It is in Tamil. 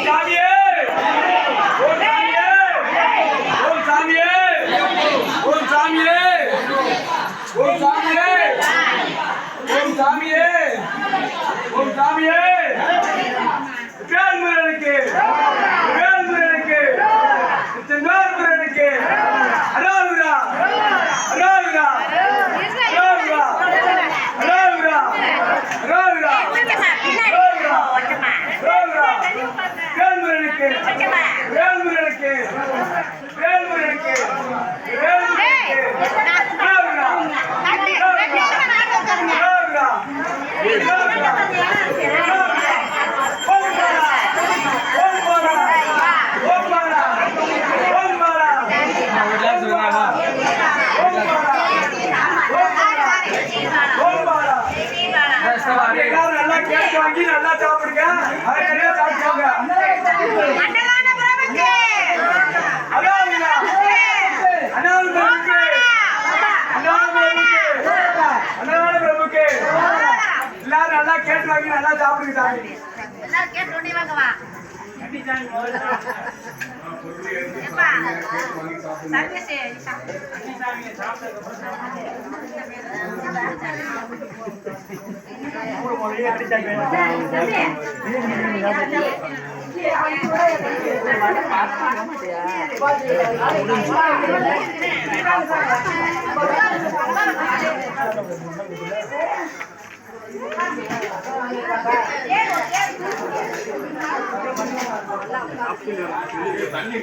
ஓம் சாமியே! ஓம் சாமியே ஓம் சாமியே ஓம் சாமியே ஓம் சாமியே ஓம் சாமியே ஓம் சாமியே வேல்முருகனுக்கு வேல்முருகனுக்கு செந்தார்முருகனுக்கு அராவுரா அராவுரா அராவுரா அராவுரா அராவுரா அராவுரா வேல்முருகனுக்கு வேல்முருகனுக்கு வேல்முருகனுக்கு வேல்முருகனுக்கு அராவுரா அராவுரா நல்லா கேட்டு வாங்கி நல்லா சாப்பிடுங்க நல்லா கேட்டு வாங்கி நல்லா சாப்பிடுங்க சாமி. எல்லாரும் கேட்டு ஒண்ணே வாங்கவா அடிச்சாங்க தண்ணி